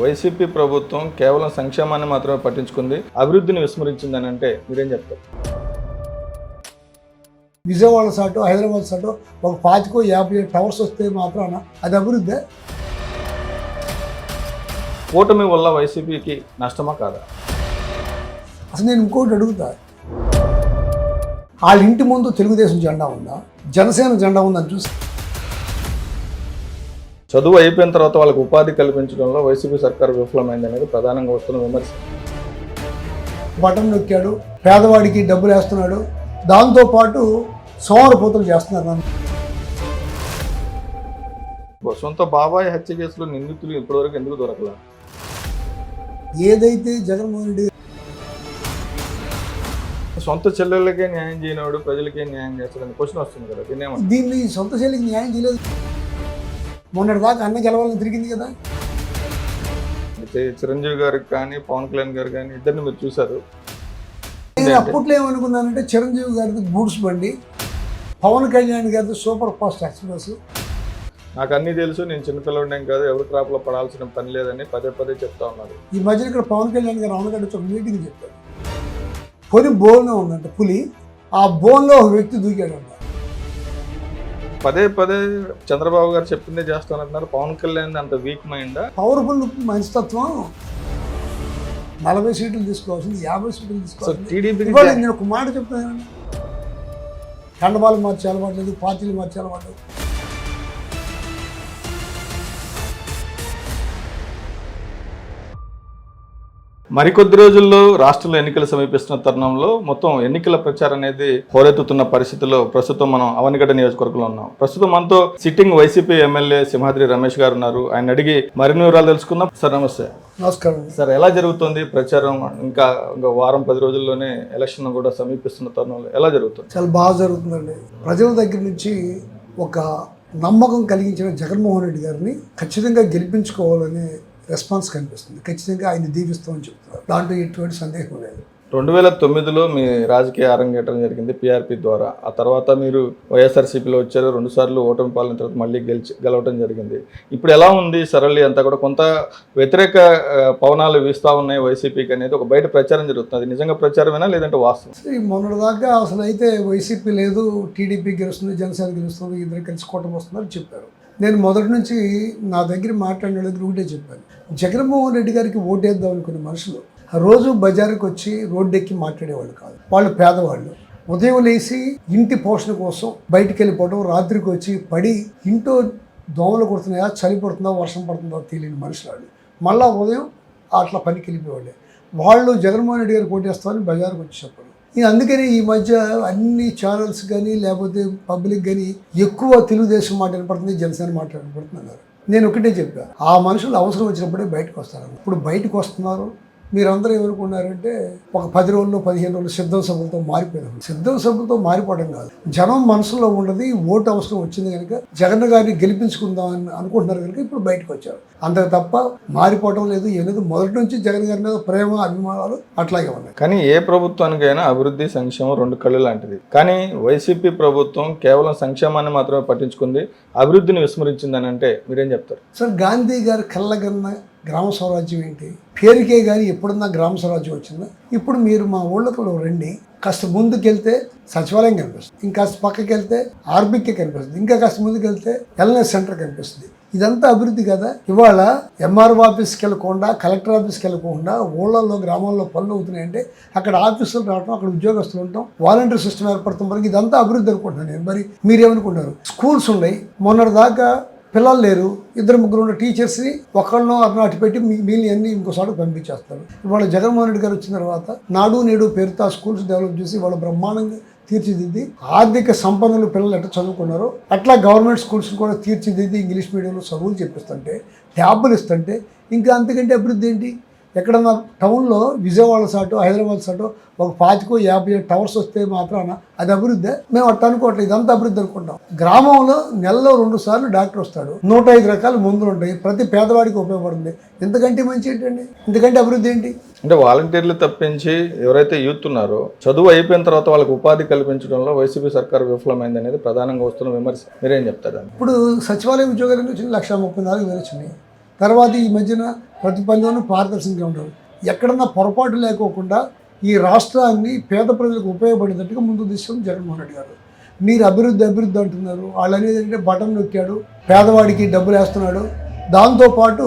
YCP ప్రభుత్వం కేవలం సంక్షేమాన్ని మాత్రమే పట్టించుకుంది అభివృద్ధిని విస్మరించిందని అంటే మీరేం చెప్తారు? విజయవాడ సాటో హైదరాబాద్ సాటో ఒక పాతికో యాభై టవర్స్ వస్తే మాత్రాన అది అభివృద్ధి. కూటమి వల్ల వైసీపీకి నష్టమా కాదా? అసలు నేను ఇంకోటి అడుగుతా. వాళ్ళ ఇంటి ముందు తెలుగుదేశం జెండా ఉందా? జనసేన జెండా ఉందని చూసి చదువు అయిపోయిన తర్వాత వాళ్ళకి ఉపాధి కల్పించడంలో వైసీపీ సర్కారు విఫలమైంది అనేది ప్రధానంగా వస్తున్న విమర్శ. బటన్ నొక్కాడు పేదవాడికి డబ్బులు వేస్తున్నాడు దాంతోపాటు సోమరపోతులు చేస్తున్నారు సొంత బాబాయ్ హత్య కేసులో నిందితులు ఇప్పటివరకు ఎందుకు దొరకలా? ఏదైతే జగన్మోహన్ రెడ్డి సొంత చెల్లెళ్ళకే న్యాయం చేయనివాడు ప్రజలకే న్యాయం చేస్తాడని క్వశ్చన్ వస్తుంది కదా? దీన్ని సొంత చెల్లికి న్యాయం చేయలేదు. మొన్నటి దాకా అన్న గెలవాలని తిరిగింది కదా. అయితే చిరంజీవి గారికి కానీ పవన్ కళ్యాణ్ గారు కానీ ఇద్దరిని మీరు చూశారు. నేను అప్పట్లో ఏమనుకున్నానంటే చిరంజీవి గారిది గూడ్స్ బండి పవన్ కళ్యాణ్ గారిది సూపర్ ఫాస్ట్ ఎక్స్ప్రెస్. నాకు అన్నీ తెలుసు నేను చిన్నపిల్లడినేం కాదు ఎవరి క్రాప్లో పడాల్సిన పని లేదని పదే పదే చెప్తా ఉన్నారు. ఈ మధ్యన ఇక్కడ పవన్ కళ్యాణ్ గారు అవునగడ్డ ఒక మీటింగ్ చెప్పారు. పులి బోన్లో ఉందంట పులి ఆ బోన్లో ఒక వ్యక్తి దూకాడంట. పదే పదే చంద్రబాబు గారు చెప్పిందే చేస్తానంటున్నారు. పవన్ కళ్యాణ్ అంత వీక్ మైండ్ పవర్ఫుల్ మనస్తత్వం నలభై సీట్లు తీసుకోవాల్సింది యాభై సీట్లు టీడీపీకి ఇవాళ నేను ఒక మాట చెప్తాను. కండబాలు మార్చే అలవాటు లేదు పార్టీలు మార్చే అలవాటు మరికొద్ది రోజుల్లో రాష్ట్రంలో ఎన్నికలు సమీపిస్తున్న తరుణంలో మొత్తం ఎన్నికల ప్రచారం అనేది హోరెత్తుతున్న పరిస్థితుల్లో ప్రస్తుతం మనం అవనిగడ్డ నియోజకవర్గంలో ఉన్నాం. ప్రస్తుతం మనతో sitting YCP MLA Simhadri Ramesh garu ఉన్నారు. ఆయన అడిగి మరిన్ని వివరాలు తెలుసుకుందాం. సార్ నమస్తే. నమస్కారం. సార్ ఎలా జరుగుతుంది ప్రచారం? ఇంకా ఇంకా వారం పది రోజుల్లోనే ఎలక్షన్ కూడా సమీపిస్తున్న తరుణంలో ఎలా జరుగుతుంది? చాలా బాగా జరుగుతుందండి. ప్రజల దగ్గర నుంచి ఒక నమ్మకం కలిగించిన జగన్మోహన్ రెడ్డి గారిని ఖచ్చితంగా గెలిపించుకోవాలనే రెస్పాన్స్ కనిపిస్తుంది. ఖచ్చితంగా ఆయన దీవిస్తామని చెప్తున్నారు. దాంట్లో ఎటువంటి సందేహం లేదు. రెండు వేల తొమ్మిదిలో మీ రాజకీయ అరంగేటం జరిగింది పిఆర్పి ద్వారా. ఆ తర్వాత మీరు వైఎస్ఆర్సీపీలో వచ్చారు రెండు సార్లు ఓటమి పాలన తర్వాత మళ్ళీ గెలిచి గెలవడం జరిగింది. ఇప్పుడు ఎలా ఉంది సరళి అంతా కూడా? కొంత వ్యతిరేక పవనాలు వీస్తూ ఉన్నాయి వైసీపీకి అనేది ఒక బయట ప్రచారం జరుగుతుంది. నిజంగా ప్రచారమేనా లేదంటే వాస్తవం? మొన్నటిదాకా అసలు అయితే వైసీపీ లేదు టీడీపీ గెలుస్తుంది జనసేన గెలుస్తుంది ఇద్దరు కలిసి కూటమి వస్తుందని చెప్పారు. నేను మొదటి నుంచి నా దగ్గర మాట్లాడిన దగ్గర ఒకటే చెప్పాను. జగన్మోహన్ రెడ్డి గారికి ఓటేద్దాం అనుకునే మనుషులు రోజు బజారుకి వచ్చి రోడ్డెక్కి మాట్లాడేవాళ్ళు కాదు. వాళ్ళు పేదవాళ్ళు. ఉదయం లేచి ఇంటి పోషణ కోసం బయటికి వెళ్ళిపోవడం రాత్రికి వచ్చి పడి ఇంట్లో దోమలు కొడుతున్నాయా చలి పడుతుందా వర్షం పడుతుందా తెలియని మనుషులు వాళ్ళు మళ్ళా ఉదయం అట్లా పనికి వెళ్ళిపోయేవాళ్ళే. వాళ్ళు జగన్మోహన్ రెడ్డి గారు కోటేస్తామని బజార్కి వచ్చి చెప్పారు. నేను అందుకని ఈ మధ్య అన్ని ఛానల్స్ కానీ లేకపోతే పబ్లిక్ కానీ ఎక్కువ తెలుగుదేశం మాట వినపడుతుంది జనసేన మాట నేను ఒకటే చెప్పా ఆ మనుషులు అవసరం వచ్చినప్పుడే బయటకు వస్తారు. ఇప్పుడు బయటకు వస్తున్నారు మీరందరూ ఏమనుకున్నారంటే ఒక పది రోజులు పదిహేను రోజులు సిద్ధం సభలతో మారిపోయినాం సిద్ధం సభలతో మారిపోవడం కాదు. జనం మనసులో ఉన్నది ఓటు అవసరం వచ్చింది కనుక జగన్ గారిని గెలిపించుకుందాం అని అనుకుంటున్నారు కనుక ఇప్పుడు బయటకు వచ్చారు. అంతకు తప్ప మారిపోవడం లేదు ఏం లేదు. మొదటి నుంచి జగన్ గారి మీద ప్రేమ అభిమానాలు అట్లాగే ఉన్నాయి. కానీ ఏ ప్రభుత్వానికైనా అభివృద్ధి సంక్షేమం రెండు కళ్ళు లాంటిది. కానీ వైసీపీ ప్రభుత్వం కేవలం సంక్షేమాన్ని మాత్రమే పట్టించుకుంది అభివృద్ధిని విస్మరించిందని అంటే మీరేం చెప్తారు? సార్ గాంధీ గారి కళ్ళగన్న గ్రామ స్వరాజ్యం ఏంటి? పేరుకే కానీ ఎప్పుడన్నా గ్రామ స్వరాజ్యం వచ్చిందా? ఇప్పుడు మీరు మా ఊళ్ళో రండి కాస్త ముందుకెళ్తే సచివాలయం కనిపిస్తుంది ఇంకా పక్కకి వెళ్తే ఆర్బికే కనిపిస్తుంది ఇంకా కాస్త ముందుకెళ్తే ఎల్ఎస్ వెల్నెస్ సెంటర్ కనిపిస్తుంది. ఇదంతా అభివృద్ధి కదా? ఇవాళ ఎంఆర్ఓ ఆఫీస్కి వెళ్ళకుండా కలెక్టర్ ఆఫీస్కి వెళ్ళకుండా ఊళ్ళల్లో గ్రామాల్లో పనులు అవుతున్నాయంటే అక్కడ ఆఫీసులు రావడం అక్కడ ఉద్యోగస్తులు ఉండటం వాలంటీర్ సిస్టమ్ ఏర్పడతాం వరకు ఇదంతా అభివృద్ధి అనుకుంటున్నాను నేను. మరి మీరేమనుకుంటారు స్కూల్స్ ఉన్నాయి. మొన్నటి దాకా పిల్లలు లేరు ఇద్దరు ముగ్గురు ఉన్న టీచర్స్ని ఒకళ్ళను అతను అటు పెట్టి మీ- మిగిలిన అన్ని ఇంకోసారి పంపించేస్తారు. ఇవాళ జగన్మోహన్ రెడ్డి గారు వచ్చిన తర్వాత నాడు నేడు పేరుతో స్కూల్స్ డెవలప్ చేసి వాళ్ళ బ్రహ్మాండంగా తీర్చిదిద్ది ఆర్థిక సంపన్నులు పిల్లలు ఎట్లా చదువుకున్నారో అట్లా గవర్నమెంట్ స్కూల్స్ కూడా తీర్చిదిద్ది ఇంగ్లీష్ మీడియంలో చదువులు చెప్పిస్తుంటే ట్యాబ్లు ఇస్తుంటే ఇంకా అంతకంటే అభివృద్ధి ఏంటి? ఎక్కడన్నా టౌన్లో విజయవాడ సాటు హైదరాబాద్ సాటు ఒక పాతికో యాభై టవర్స్ వస్తే మాత్రాన అది అభివృద్ధి. మేము అట్ట అనుకోవట్లేదు ఇదంతా అభివృద్ధి అనుకుంటాం. గ్రామంలో నెలలో రెండు సార్లు డాక్టర్ వస్తాడు. నూట ఐదు రకాల మందులు ఉంటాయి. ప్రతి పేదవాడికి ఉపయోగపడుతుంది. ఇంతకంటే మంచి ఏంటండి? ఇంతకంటే అభివృద్ధి ఏంటి? అంటే వాలంటీర్లు తప్పించి ఎవరైతే యూత్ ఉన్నారో చదువు అయిపోయిన తర్వాత వాళ్ళకి ఉపాధి కల్పించడంలో వైసీపీ సర్కార్ విఫలమైంది అనేది ప్రధానంగా వస్తున్న విమర్శ. మీరేం చెప్తారు? ఇప్పుడు సచివాలయ ఉద్యోగాలు వచ్చినాయి? లక్ష ముప్పై నాలుగు వేలు వచ్చినాయి. తర్వాత ఈ మధ్యన ప్రతి పనిలోనూ పారదర్శకంగా ఉండరు ఎక్కడన్నా పొరపాటు లేకోకుండా ఈ రాష్ట్రాన్ని పేద ప్రజలకు ఉపయోగపడేటట్టుగా ముందు తీసుకుని జగన్మోహన్ రెడ్డి గారు. మీరు అభివృద్ధి అభివృద్ధి అంటున్నారు. వాళ్ళు అనేది ఏంటంటే బటన్ నొక్కాడు పేదవాడికి డబ్బులు వేస్తున్నాడు. దాంతోపాటు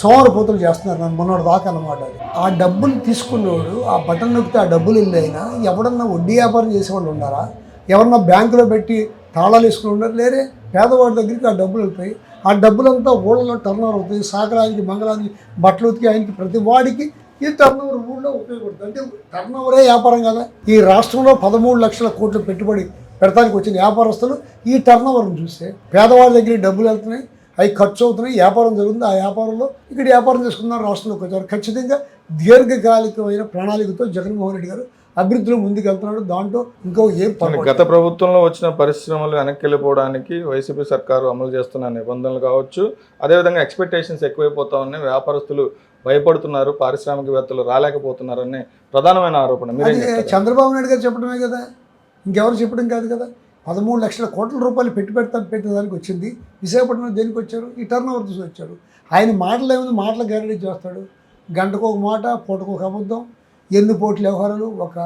సోమరపోతులు చేస్తున్నారు నన్ను మొన్నటి దాకా అన్నమాట ఆ డబ్బులు తీసుకున్నవాడు ఆ బటన్ నొక్కితే ఆ డబ్బులు వెళ్ళైనా ఎవడన్నా వడ్డీ వ్యాపారం చేసేవాళ్ళు ఉన్నారా ఎవరన్నా బ్యాంకులో పెట్టి తాళాలు వేసుకుని ఉన్నారు లేరే పేదవాడి దగ్గరికి ఆ డబ్బులు వెళ్తాయి ఆ డబ్బులంతా ఊళ్ళలో టర్న్ ఓవర్ అవుతుంది సాగరానికి మంగళానికి బట్టలు ఉతికి ఆయనకి ప్రతి వాడికి ఈ టర్న్ ఓవర్ ఊళ్ళో ఉపయోగపడుతుంది. అంటే టర్న్ ఓవరే వ్యాపారం కదా? ఈ రాష్ట్రంలో పదమూడు లక్షల కోట్లు పెట్టుబడి పెడతానికి వచ్చిన వ్యాపారస్తులు ఈ టర్న్ ఓవర్ని చూస్తే పేదవాళ్ళ దగ్గర డబ్బులు వెళ్తున్నాయి అవి ఖర్చు అవుతున్నాయి వ్యాపారం జరుగుతుంది. ఆ వ్యాపారంలో ఇక్కడ వ్యాపారం చేసుకున్నారు రాష్ట్రంలోకి వచ్చారు. ఖచ్చితంగా దీర్ఘకాలికమైన ప్రణాళికతో జగన్మోహన్ రెడ్డి గారు అభివృద్ధిలో ముందుకు వెళ్తున్నాడు దాంట్లో ఇంకో ఏం గత ప్రభుత్వంలో వచ్చిన పరిశ్రమలు వెనక్కి వెళ్ళిపోవడానికి వైసీపీ సర్కారు అమలు చేస్తున్న నిబంధనలు కావచ్చు అదేవిధంగా ఎక్స్పెక్టేషన్స్ ఎక్కువైపోతా ఉన్నాయి వ్యాపారస్తులు భయపడుతున్నారు పారిశ్రామికవేత్తలు రాలేకపోతున్నారనే ప్రధానమైన ఆరోపణ. చంద్రబాబు నాయుడు గారు చెప్పడమే కదా. ఇంకెవరు చెప్పడం కాదు కదా. పదమూడు లక్షల కోట్ల రూపాయలు పెట్టి పెడతా పెట్టేదానికి వచ్చింది. విశాఖపట్నం దేనికి వచ్చారు? ఈ టర్న్ ఓవర్ చూసి వచ్చారు ఆయన మాటలు ఏముంది? మాటలు గ్యారెంటీ చేస్తాడు. గంటకు ఒక మాట పూటకు ఒక అబద్ధం. ఎన్ని వ్యవహారాలు ఒక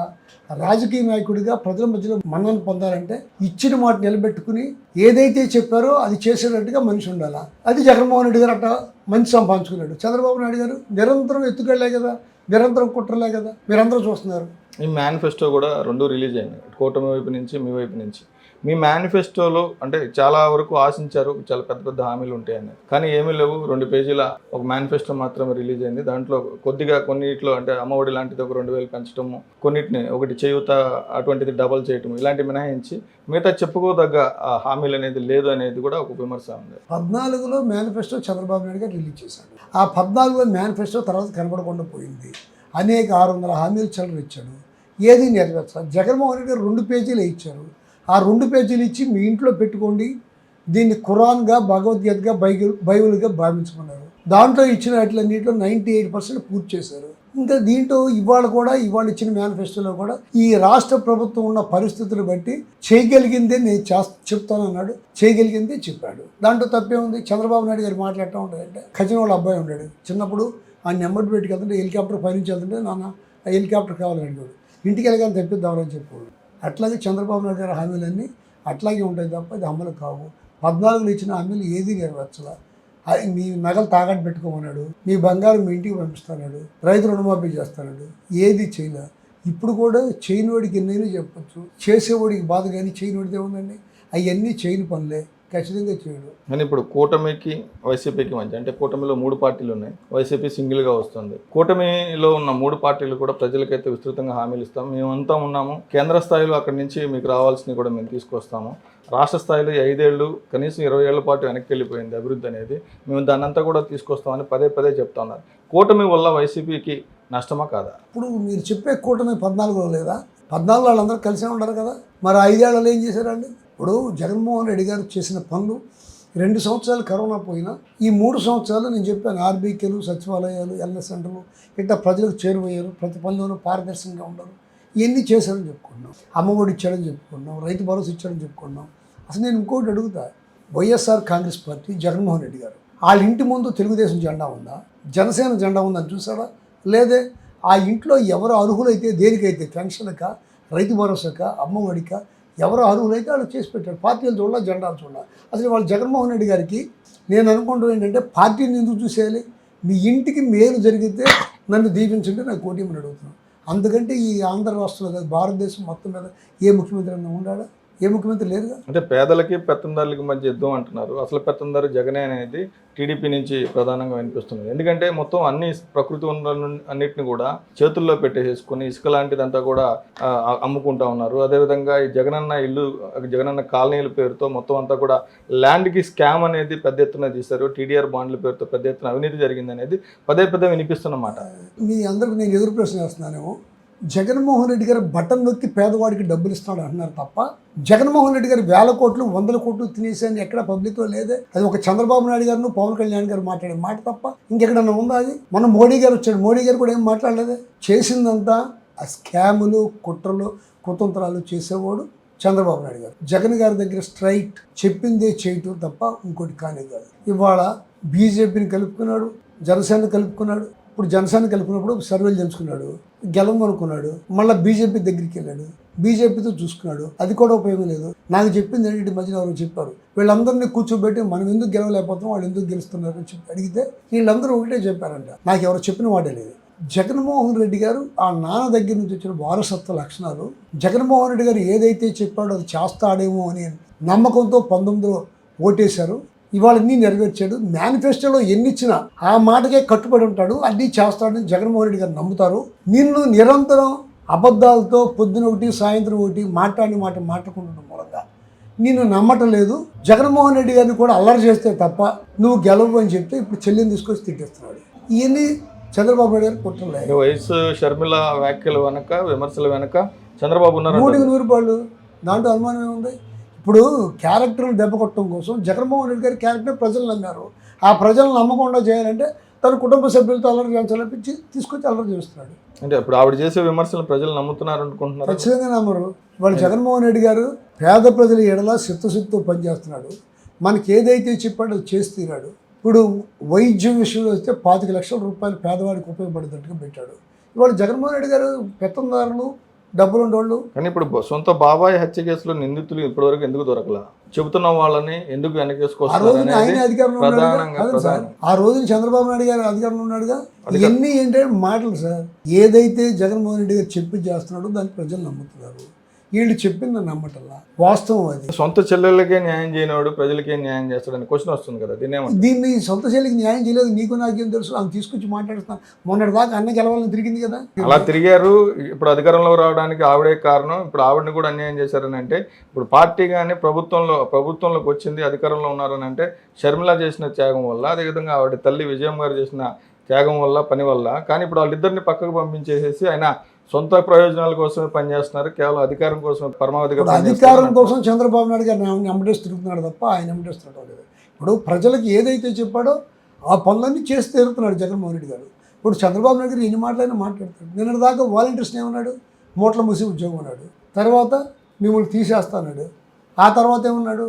రాజకీయ నాయకుడిగా ప్రజల మధ్యలో మన్నను పొందాలంటే ఇచ్చిన మాట నిలబెట్టుకుని ఏదైతే చెప్పారో అది చేసేటట్టుగా మనిషి ఉండాలా? అది జగన్మోహన్ రెడ్డి గారు అట్ట మంచి సంపాదించుకున్నాడు. చంద్రబాబు నాయుడు గారు నిరంతరం ఎత్తుకెళ్ళే కదా? నిరంతరం కుట్రలే కదా? మీరందరూ చూస్తున్నారు. ఈ మేనిఫెస్టో కూడా రెండు రిలీజ్ అయింది కూటమి వైపు నుంచి మీ వైపు నుంచి. మీ మేనిఫెస్టోలో అంటే చాలా వరకు ఆశించారు చాలా పెద్ద పెద్ద హామీలు ఉంటాయని. కానీ ఏమీ లేవు. రెండు పేజీల ఒక మేనిఫెస్టో మాత్రమే రిలీజ్ అయింది. దాంట్లో కొద్దిగా కొన్నిట్లో అంటే అమ్మఒడి లాంటిది ఒక రెండు వేలు పెంచడము కొన్నిటిని ఒకటి చేయుత అటువంటిది డబల్ చేయటం ఇలాంటి మినహాయించి మిగతా చెప్పుకోదగ్గ ఆ హామీలు అనేది లేదు అనేది కూడా ఒక విమర్శ ఉంది. పద్నాలుగులో మేనిఫెస్టో చంద్రబాబు నాయుడు గారు రిలీజ్ చేశాడు. ఆ పద్నాలుగులో మేనిఫెస్టో తర్వాత కనపడకుండా పోయింది. అనేక ఆరు వందల హామీలు చల్లరు ఇచ్చాడు. ఏది నెరవేర్చాలి జగన్మోహన్ రెడ్డి రెండు పేజీలు ఇచ్చారు. ఆ రెండు పేజీలు ఇచ్చి మీ ఇంట్లో పెట్టుకోండి. దీన్ని ఖురాన్గా భగవద్గీతగా బైబిల్ బైబిల్గా భావించుకున్నారు. దాంట్లో ఇచ్చిన వాటిలన్నింటిలో నైంటీ ఎయిట్ పర్సెంట్ పూర్తి చేశారు. ఇంకా దీంట్లో ఇవాళ కూడా ఇవాళ ఇచ్చిన మేనిఫెస్టోలో కూడా ఈ రాష్ట్ర ప్రభుత్వం ఉన్న పరిస్థితులు బట్టి చేయగలిగిందే నేను చేస్ చెప్తానన్నాడు. చేయగలిగిందే చెప్పాడు. దాంట్లో తప్పే ఉంది. చంద్రబాబు నాయుడు గారు మాట్లాడటం ఉంటుందంటే ఖజన వాళ్ళ అబ్బాయి ఉన్నాడు. చిన్నప్పుడు ఆ నెంబర్ పెట్టుకెళ్తుంటే హెలికాప్టర్ పైనుంచి వెళ్తుంటే నాన్న హెలికాప్టర్ కావాలని అడిగాడు. ఇంటికి వెళ్ళగానే తెప్పిద్దామని చెప్పాడు అట్లాగే చంద్రబాబు నాయుడు గారి హామీలన్నీ అట్లాగే ఉంటాయి తప్ప ఇది అమలు కావు. పద్నాలుగులో ఇచ్చిన హామీలు ఏది నెరవేర్చాల? అది మీ నగలు తాకట్టు పెట్టుకోమన్నాడు మీ బంగారం మీ ఇంటికి పంపిస్తాడు రైతు రుణమాఫీ చేస్తాడు ఏది చేయలే? ఇప్పుడు కూడా చేయనివాడికి ఎన్నైనా చెప్పొచ్చు. చేసేవాడికి బాధ కానీ చేయనివాడిది ఉందండి అవన్నీ చేయని పనులే. ఖచ్చితంగా చేయడు. కానీ ఇప్పుడు కూటమికి వైసీపీకి మధ్య అంటే కూటమిలో మూడు పార్టీలు ఉన్నాయి. వైసీపీ సింగిల్గా వస్తుంది. కూటమిలో ఉన్న మూడు పార్టీలు కూడా ప్రజలకైతే విస్తృతంగా హామీలు ఇస్తాం మేమంతా ఉన్నాము. కేంద్ర స్థాయిలో అక్కడి నుంచి మీకు రావాల్సినవి కూడా మేము తీసుకొస్తాము. రాష్ట్ర స్థాయిలో ఐదేళ్ళు కనీసం ఇరవై ఏళ్ళ పాటు వెనక్కి వెళ్ళిపోయింది అభివృద్ధి అనేది. మేము దాన్ని అంతా కూడా తీసుకొస్తామని పదే పదే చెప్తా ఉన్నారు. కూటమి వల్ల వైసీపీకి నష్టమా కాదా? ఇప్పుడు మీరు చెప్పే కూటమి పద్నాలుగులో లేదా? పద్నాలుగు వాళ్ళందరూ కలిసే ఉండరు కదా? మరి ఐదేళ్ళలో ఏం చేశారండి? ఇప్పుడు జగన్మోహన్ రెడ్డి గారు చేసిన పనులు రెండు సంవత్సరాలు కరోనా పోయినా ఈ మూడు సంవత్సరాలు నేను చెప్పాను ఆర్బీకేలు సచివాలయాలు ఎల్ఎస్ సెంటర్లు ఇట్లా ప్రజలకు చేరువయ్యారు ప్రతి పనిలోనూ పారదర్శకంగా ఉండరు. ఇవన్నీ చేశారని చెప్పుకున్నాం. అమ్మఒడి ఇచ్చాడని చెప్పుకున్నాం రైతు భరోసా ఇచ్చాడని చెప్పుకున్నాం. అసలు నేను ఇంకోటి అడుగుతా YSR Congress party Jaganmohan Reddy garu వాళ్ళ ఇంటి ముందు తెలుగుదేశం జెండా ఉందా? జనసేన జెండా ఉందని చూసారా? లేదే ఆ ఇంట్లో ఎవరు అర్హులైతే దేనికైతే పెన్షన్కా రైతు భరోసాకా అమ్మఒడిక ఎవరు అర్హులైతే వాళ్ళు చేసి పెట్టారు. పార్టీలు చూడాల జెండాలు చూడాలి. అసలు వాళ్ళు జగన్మోహన్ రెడ్డి గారికి నేను అనుకుంటూ ఏంటంటే పార్టీని ఎందుకు చూసేయాలి? మీ ఇంటికి మేలు జరిగితే నన్ను దీవించండి నాకు కోటిమని అడుగుతున్నాను అందుకంటే ఈ ఆంధ్ర రాష్ట్రంలో కాదు భారతదేశం మొత్తం మీద ఏ ముఖ్యమంత్రి అన్న ఉన్నాడా ఏ ముఖ్యమంత్రి లేరుగా? అంటే పేదలకి పెత్తందారులకి మధ్య యుద్ధం అంటున్నారు. అసలు పెత్తందారు జగనే అనేది టీడీపీ నుంచి ప్రధానంగా వినిపిస్తుంది ఎందుకంటే మొత్తం అన్ని ప్రకృతి వనరులను అన్నిటిని కూడా చేతుల్లో పెట్టేసేసుకుని ఇసుక లాంటిదంతా కూడా అమ్ముకుంటా ఉన్నారు. అదేవిధంగా ఈ జగనన్న ఇల్లు జగనన్న కాలనీల పేరుతో మొత్తం అంతా కూడా ల్యాండ్కి స్కామ్ అనేది పెద్ద ఎత్తున తీశారు. టీడీఆర్ బాండ్ల పేరుతో పెద్ద ఎత్తున అవినీతి జరిగింది అనేది పదే పదే వినిపిస్తున్నమాట మీ అందరికి నేను ఎదురు ప్రశ్న వేస్తున్నానేమో జగన్మోహన్ రెడ్డి గారు బటన్ నొక్కి పేదవాడికి డబ్బులు ఇస్తాడు అంటున్నారు తప్ప జగన్మోహన్ రెడ్డి గారు వేల కోట్లు వందల కోట్లు తినేసాయని ఎక్కడ పబ్లిక్లో లేదే. అది ఒక చంద్రబాబు నాయుడు గారు పవన్ కళ్యాణ్ గారు మాట్లాడే మాట తప్ప ఇంకెక్కడన్నా ఉందా అది? మన మోడీ గారు వచ్చాడు. మోడీ గారు కూడా ఏం మాట్లాడలేదే? చేసిందంతా ఆ స్కాములు కుట్రలు కుతంత్రాలు చేసేవాడు చంద్రబాబు నాయుడు గారు. జగన్ గారి దగ్గర స్ట్రైట్ చెప్పిందే చేయటం తప్ప ఇంకోటి కానే కాదు. ఇవాళ బీజేపీని కలుపుకున్నాడు జనసేన కలుపుకున్నాడు ఇప్పుడు జనసేన కలిపినప్పుడు సర్వేలు తెలుసుకున్నాడు గెలవనుకున్నాడు మళ్ళీ బీజేపీ దగ్గరికి వెళ్ళాడు. బీజేపీతో చూసుకున్నాడు. అది కూడా ఉపయోగం లేదు. నాకు చెప్పింది ఏంటి మధ్యన ఎవరు చెప్పారు. వీళ్ళందరినీ కూర్చోబెట్టి మనం ఎందుకు గెలవలేకపోతాం వాళ్ళు ఎందుకు గెలుస్తున్నారు అని చెప్పి అడిగితే వీళ్ళందరూ ఒకటే చెప్పారంట. నాకు ఎవరు చెప్పిన వాడే లేదు. జగన్మోహన్ రెడ్డి గారు ఆ నాన్న దగ్గర నుంచి వచ్చిన వారసత్వ లక్షణాలు జగన్మోహన్ రెడ్డి గారు ఏదైతే చెప్పాడో అది చేస్తాడేమో అని నమ్మకంతో పంతొమ్మిదిలో ఓటేశారు. ఇవాళ నెరవేర్చాడు. మేనిఫెస్టోలో ఎన్ని ఇచ్చినా ఆ మాటకే కట్టుబడి ఉంటాడు. అన్నీ చేస్తాడని జగన్మోహన్ రెడ్డి గారు నమ్ముతారు. నిన్ను నిరంతరం అబద్ధాలతో పొద్దున ఒకటి సాయంత్రం ఒకటి మాట్లాడిన మాట మాట్లాడుకుంటున్న మూలంగా. నిన్ను నమ్మటం లేదు. జగన్మోహన్ రెడ్డి గారిని కూడా అల్లరి చేస్తే తప్ప నువ్వు గెలవు అని చెప్తే ఇప్పుడు చెల్లిని తీసుకొచ్చి తిట్టేస్తున్నాడు. ఇవన్నీ చంద్రబాబు నాయుడు గారు కుట్రలే అంటే వయసు షర్మిల వ్యాఖ్యలు వెనక విమర్శల వెనక చంద్రబాబు ఉన్నారు నూటికి నూరు రూపాయలు దాంట్లో అనుమానం ఏముంది ఇప్పుడు క్యారెక్టర్ని దెబ్బ కొట్టడం కోసం జగన్మోహన్ రెడ్డి గారి క్యారెక్టర్ ప్రజలు నమ్మారు. ఆ ప్రజలు నమ్మకుండా చేయాలంటే తన కుటుంబ సభ్యులతో అల్లరి చేయించాలని తీసుకొచ్చి అల్లరి చేస్తున్నాడు అంటే ఇప్పుడు ఆవిడ చేసే విమర్శలు ప్రజలు నమ్ముతున్నారు అనుకుంటున్నారు? ఖచ్చితంగా నమ్మరు. వాళ్ళు జగన్మోహన్ రెడ్డి గారు పేద ప్రజల ఎడల చిత్తశుద్ధితో పనిచేస్తున్నాడు. మనకి ఏదైతే చెప్పాడో చేసి తీరాడు. ఇప్పుడు వైద్యం విషయంలో వస్తే పాతిక లక్షల రూపాయలు పేదవాడికి ఉపయోగపడేటట్టుగా పెట్టాడు. ఇవాళ జగన్మోహన్ రెడ్డి గారు పెత్తందారులు డబ్బులు ఉండేవాళ్ళు కానీ ఇప్పుడు సొంత బాబాయ్ హత్య కేసులో నిందితులు ఇప్పటివరకు ఎందుకు దొరకలా? చెబుతున్న వాళ్ళని ఎందుకు ఆ వెనకేసుకొస్తారు. ఆ రోజున చంద్రబాబు నాయుడు గారు అధికారంలో ఉన్నాడుగా? ఇవన్నీ ఏంటంటే మాటలు సార్. ఏదైతే జగన్మోహన్ రెడ్డి గారు చెప్పి చేస్తున్నాడో దాన్ని ప్రజలు నమ్ముతున్నారు. వీళ్ళు చెప్పింది నమ్మటల్లా వాస్తవం అది. సొంత చెల్లెళ్ళకే న్యాయం చేయనివాడు ప్రజలకే న్యాయం చేస్తాడని క్వశ్చన్ వస్తుంది కదా దీన్ని? దీన్ని సొంత శైలికి న్యాయం చేయలేదు నీకు నాకేం తెలుసు ఆమె తీసుకొచ్చి మాట్లాడుతున్నాను మొన్నటి దాకా అన్న గెలవాలని తిరిగింది కదా? అలా తిరిగారు ఇప్పుడు అధికారంలో రావడానికి ఆవిడే కారణం ఇప్పుడు ఆవిడని కూడా అన్యాయం చేశారని అంటే ఇప్పుడు పార్టీ కానీ ప్రభుత్వంలో ప్రభుత్వంలోకి వచ్చింది అధికారంలో ఉన్నారని అంటే షర్మిల చేసిన త్యాగం వల్ల అదేవిధంగా ఆవిడ తల్లి విజయం గారు చేసిన త్యాగం వల్ల పని వల్ల కానీ ఇప్పుడు వాళ్ళిద్దరిని పక్కకు పంపించేసేసి ఆయన సొంత ప్రయోజనాల కోసమే పనిచేస్తున్నారు కేవలం అధికారం కోసం పరమావధిగా ఇప్పుడు అధికారం కోసం చంద్రబాబు నాయుడు గారు వెంబడేసి తిరుగుతున్నాడు తప్ప ఆయన వెంబడేసి తిరగడం లేదు. ఇప్పుడు ప్రజలకు ఏదైతే చెప్పాడో ఆ పనులన్నీ చేసి తీరుతున్నాడు జగన్మోహన్ రెడ్డి గారు. ఇప్పుడు చంద్రబాబు నాయుడు గారు ఎన్ని మాటలైనా మాట్లాడతాడు. నిన్న దాకా వాలంటీర్స్ని ఏమన్నాడు? మూట్ల మూసి ఉద్యోగం అన్నాడు. తర్వాత మిమ్మల్ని తీసేస్తాన్నాడు. ఆ తర్వాత ఏమన్నాడు?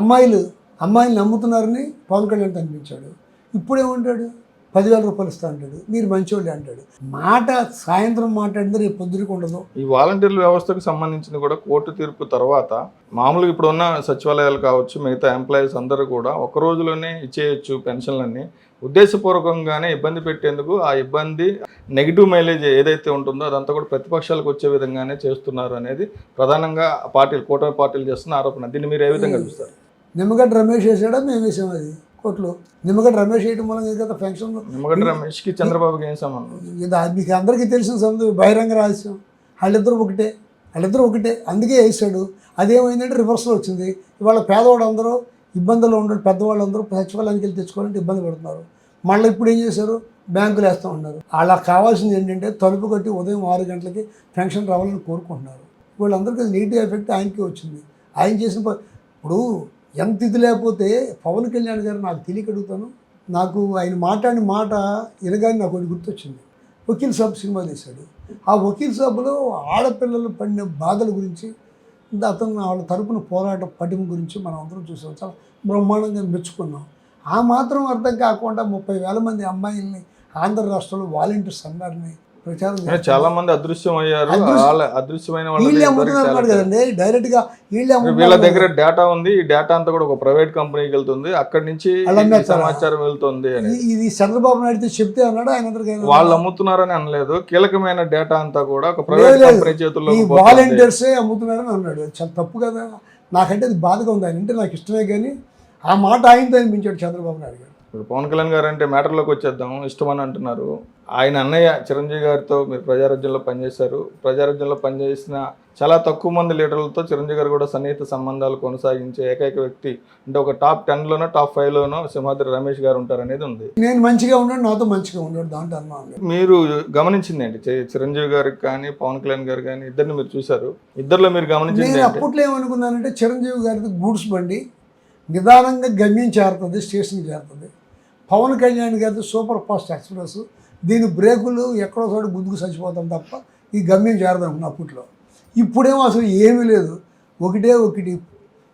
అమ్మాయిలు అమ్మాయిలు నమ్ముతున్నారని పవన్ కళ్యాణ్ కనిపించాడు ఇప్పుడేమంటాడు? పదివేల రూపాయలు ఇస్తా అంటాడు. మీరు మంచోళ్ళే అంటాడు. మాట సాయంత్రం మాట్లాడింది రేపు పొద్దురికి ఉండదు. ఈ వాలంటీర్ల వ్యవస్థకు సంబంధించింది కూడా కోర్టు తీర్పు తర్వాత మామూలుగా ఇప్పుడు ఉన్న సచివాలయాలు కావచ్చు మిగతా ఎంప్లాయీస్ అందరూ కూడా ఒక రోజులోనే ఇచ్చేయచ్చు పెన్షన్లన్నీ. ఉద్దేశపూర్వకంగానే ఇబ్బంది పెట్టేందుకు ఆ ఇబ్బంది నెగిటివ్ మైలేజ్ ఏదైతే ఉంటుందో అదంతా కూడా ప్రతిపక్షాలకు వచ్చే విధంగానే చేస్తున్నారు అనేది ప్రధానంగా పార్టీలు కూటమి పార్టీలు చేస్తున్న ఆరోపణ. దీన్ని మీరు ఏ విధంగా చూస్తారు? నిమ్మగడ్డ రమేష్ వేసాడా మేము వేసాం అది. కోర్టులో నిమ్మగడ్డ రమేష్ వేయడం మూలంగా కదా పెన్షన్ నిమ్మగడ్డ రమేష్కి చంద్రబాబుకి ఏం సంబంధం? ఇది మీకు అందరికీ తెలిసిన సందు బహిరంగ రహస్యం. వాళ్ళిద్దరూ ఒకటే. వాళ్ళిద్దరూ ఒకటే. అందుకే వేసాడు అదేమైందంటే రివర్స్లో వచ్చింది. ఇవాళ పేదవాడు అందరూ ఇబ్బందులు ఉండడు పెద్దవాళ్ళు అందరూ సచివాలయానికి వెళ్ళి తెచ్చుకోవాలంటే ఇబ్బంది పడుతున్నారు. మళ్ళీ ఇప్పుడు ఏం చేశారు? బ్యాంకులు వేస్తూ ఉన్నారు. వాళ్ళకి కావాల్సింది ఏంటంటే తలుపు కట్టి ఉదయం ఆరు గంటలకి పెన్షన్ రావాలని కోరుకుంటున్నారు. వీళ్ళందరికీ నెగిటివ్ ఎఫెక్ట్ ఆయనకి వచ్చింది. ఆయన చేసిన ఇప్పుడు ఎంత ఇది లేకపోతే పవన్ కళ్యాణ్ గారు నాకు తెలియక అడుగుతాను. నాకు ఆయన మాట్లాడిన మాట వినగానే నాకు ఒకటి గుర్తొచ్చింది. వకీల్ సాబ్ సినిమా తీశాడు. ఆ వకీల్ సాబ్లో ఆడపిల్లలు పడిన బాధల గురించి అతను వాళ్ళ తరపున పోరాట పటిమ గురించి మనం అందరం చూసాం. చాలా బ్రహ్మాండంగా మెచ్చుకున్నాం. ఆ మాత్రం అర్థం కాకుండా ముప్పై వేల మంది అమ్మాయిల్ని ఆంధ్ర రాష్ట్రంలో వాలంటీర్స్ అన్నారని ప్రచారం చాలా మంది అదృశ్యం అయ్యారు అదృశ్యమైన వాళ్ళ కదండి. డైరెక్ట్గా వీళ్ళే వీళ్ళ దగ్గర డేటా ఉంది. ఈ డేటా అంతా కూడా ఒక ప్రైవేట్ కంపెనీకి వెళ్తుంది. అక్కడి నుంచి? సమాచారం వెళ్తుంది అని. ఇది- చంద్రబాబు నాయుడుతో చెప్తే అన్నాడు? ఆయన వాళ్ళు అమ్ముతున్నారని అనలేదు. కీలకమైన డేటా అంతా కూడా ఒక ప్రైవేట్. కంపెనీ చేతుల్లో వాలంటీర్సే అమ్ముతున్నారని అన్నాడు. చాలా తప్పు కదా. నాకంటే అది బాధగా ఉంది. ఆయన అంటే నాకు ఇష్టమే కానీ ఆ మాట ఆయనతో అనిపించాడు చంద్రబాబు నాయుడు గారు. ఇప్పుడు పవన్ కళ్యాణ్ గారు అంటే మ్యాటర్లోకి వచ్చేద్దాం ఇష్టమని అంటున్నారు. ఆయన అన్నయ్య చిరంజీవి గారితో మీరు ప్రజారాజ్యంలో పనిచేశారు. ప్రజారాజ్యంలో పనిచేసిన చాలా తక్కువ మంది లీడర్లతో చిరంజీవి గారు కూడా సన్నిహిత సంబంధాలు కొనసాగించే ఏకైక వ్యక్తి. అంటే ఒక టాప్ టెన్లోనో టాప్ ఫైవ్లోనో సింహాద్రి రమేష్ గారు ఉంటారనేది ఉంది. నేను మంచిగా ఉన్నాడు నాతో మంచిగా ఉన్నాడు దాంట్లో అనుమానం. మీరు గమనించింది ఏంటి? చి- చిరంజీవి గారికి కానీ పవన్ కళ్యాణ్ గారు కానీ ఇద్దరిని మీరు చూశారు. ఇద్దరిలో మీరు గమనించింది అప్పట్లో ఏమనుకున్నానంటే చిరంజీవి గారిది గూడ్స్ బండి నిదానంగా గమ్యం చేరుతుంది స్టేషన్కి చేరుతుంది. పవన్ కళ్యాణ్ గారిది సూపర్ ఫాస్ట్ ఎక్స్ప్రెస్. దీని బ్రేకులు ఎక్కడో చోట ముందుకు చచ్చిపోతాం తప్ప ఈ గమ్యం చేరదు అప్పట్లో. ఇప్పుడేమో అసలు ఏమీ లేదు. ఒకటే ఒకటి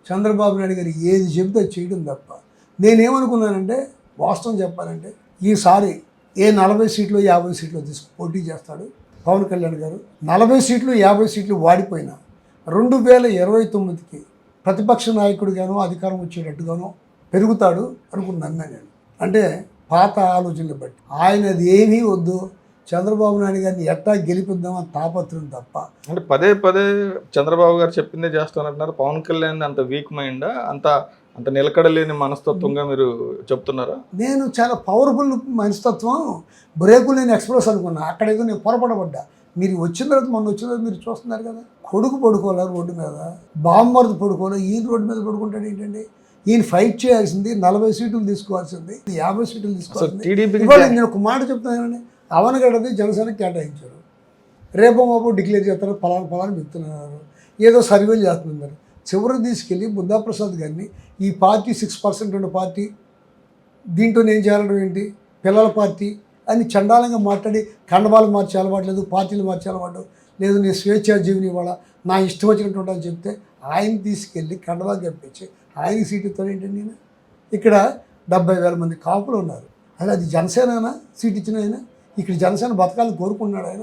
చంద్రబాబు నాయుడు గారు ఏది చెబితే చేయడం తప్ప. నేనేమనుకున్నానంటే వాస్తవం చెప్పాలంటే ఈసారి ఏ నలభై సీట్లు యాభై సీట్లు తీసుకు పోటీ చేస్తాడు పవన్ కళ్యాణ్ గారు. నలభై సీట్లు యాభై సీట్లు వాడిపోయినా రెండు వేల ఇరవై తొమ్మిదికి ప్రతిపక్ష నాయకుడిగానో అధికారం వచ్చేటట్టుగానో పెరుగుతాడు అనుకున్నాను నేను. అంటే పాత ఆలోచనలు బట్టి. ఆయనది ఏమీ వద్దు. చంద్రబాబు నాయుడు గారిని ఎట్టా గెలిపిద్దామని తాపత్రం తప్ప. అంటే పదే పదే చంద్రబాబు గారు చెప్పిందే చేస్తానంటున్నారు పవన్ కళ్యాణ్ అంత వీక్ మైండ్ అంత అంత నిలకడలేని మనస్తత్వంగా మీరు చెప్తున్నారా? నేను చాలా పవర్ఫుల్ మనస్తత్వం. బ్రేకులు నేను ఎక్స్ప్రెస్ అనుకున్నా. అక్కడేదో నేను పొరపడబడ్డా. మీరు వచ్చిన తర్వాత మొన్న వచ్చిన తర్వాత మీరు చూస్తున్నారు కదా. కొడుకు పడుకోవాలి రోడ్డు మీద? బామ్మర్ది పడుకోవాలి? ఈయన రోడ్డు మీద పడుకుంటాడు ఏంటండి? ఈయన ఫైట్ చేయాల్సింది నలభై సీట్లు తీసుకోవాల్సింది యాభై సీట్లు తీసుకోవాల్సింది. నేను ఒక మాట చెప్తానండి అవనగడది జనసేనకి కేటాయించారు. రేపో మాపో డిక్లేర్ చేస్తారు ఫలానా ఫలానా చెప్తున్నారు. ఏదో సర్వేలు చేస్తున్నారు చివరికి తీసుకెళ్ళి బుద్ధాప్రసాద్ గారిని ఈ పార్టీ సిక్స్ పర్సెంట్ ఉన్న పార్టీ దీంట్లో నేను చేరడం ఏంటి? పిల్లల పార్టీ అని చండాలంగా మాట్లాడి కండబాలు మార్చే అలవాటు లేదు పార్టీలు మార్చే అలవాటు లేదు నేను స్వేచ్ఛా జీవిని ఇవాళ నా ఇష్టం వచ్చినట్టు అని చెప్తే ఆయన తీసుకెళ్ళి కండబా కప్పించి ఆయన సీట్ ఇస్తాడు ఏంటండి నేను ఇక్కడ డెబ్బై వేల మంది కాపులు ఉన్నారు. అది అది జనసేన సీట్ ఇచ్చిన ఆయన? ఇక్కడ జనసేన బతకాలని కోరుకున్నాడు ఆయన.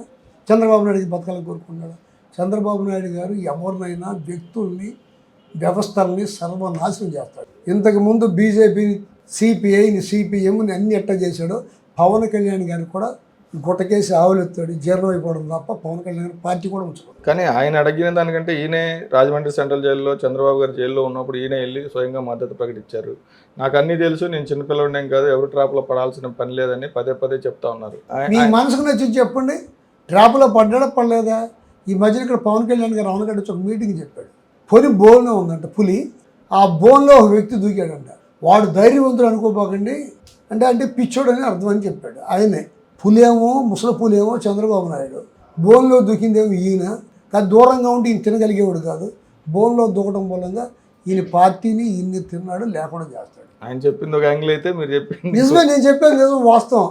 చంద్రబాబు నాయుడు బతకాలని కోరుకున్నాడు చంద్రబాబు నాయుడు గారు ఎవరినైనా వ్యక్తుల్ని వ్యవస్థల్ని సర్వనాశనం చేస్తాడు. ఇంతకుముందు బీజేపీని సిపిఐని సిపిఎంని అన్ని ఎట్ట చేశాడో పవన్ కళ్యాణ్ గారిని కూడా గుట్టకేసి ఆవులెత్తాడు జీర్ణం అయిపోవడం తప్ప పవన్ కళ్యాణ్ గారి పార్టీ కూడా ఉంచుకోడు కానీ ఆయన అడిగిన దానికంటే ఈయనే రాజమండ్రి సెంట్రల్ జైల్లో చంద్రబాబు గారు జైల్లో ఉన్నప్పుడు ఈయన వెళ్ళి స్వయంగా మద్దతు ప్రకటించారు. నాకు అన్నీ తెలుసు నేను చిన్నపిల్లడినేం కాదు ఎవరు ట్రాప్లో పడాల్సిన పని లేదని పదే పదే చెప్తా ఉన్నారు. మీ మనసుకు నచ్చి చెప్పండి ట్రాప్లో పడ్డాడా పడలేదా? ఈ మధ్యన ఇక్కడ పవన్ కళ్యాణ్ గారు రావణగడ్డ ఒక మీటింగ్ చెప్పాడు. పులి బోన్లో ఉందంట పులి. ఆ బోన్లో ఒక వ్యక్తి దూకాడంట. వాడు ధైర్యవంతుడు అనుకోపోకండి అంటే అంటే పిచ్చోడు అని అర్థం అని చెప్పాడు. ఆయనే. పులేమో ముసలి పులేమో చంద్రబాబు నాయుడు. బోన్లో దూకిందేమో ఈయన. కానీ దూరంగా ఉండి ఈయన తినగలిగేవాడు కాదు. బోన్లో దూకడం మూలంగా ఈయన పార్టీని ఈయన్ని తిన్నాడు లేకుండా చేస్తాడు. ఆయన చెప్పింది ఒక యాంగిల్ అయితే మీరు చెప్పింది. నిజమే నేను చెప్పాను నిజం వాస్తవం.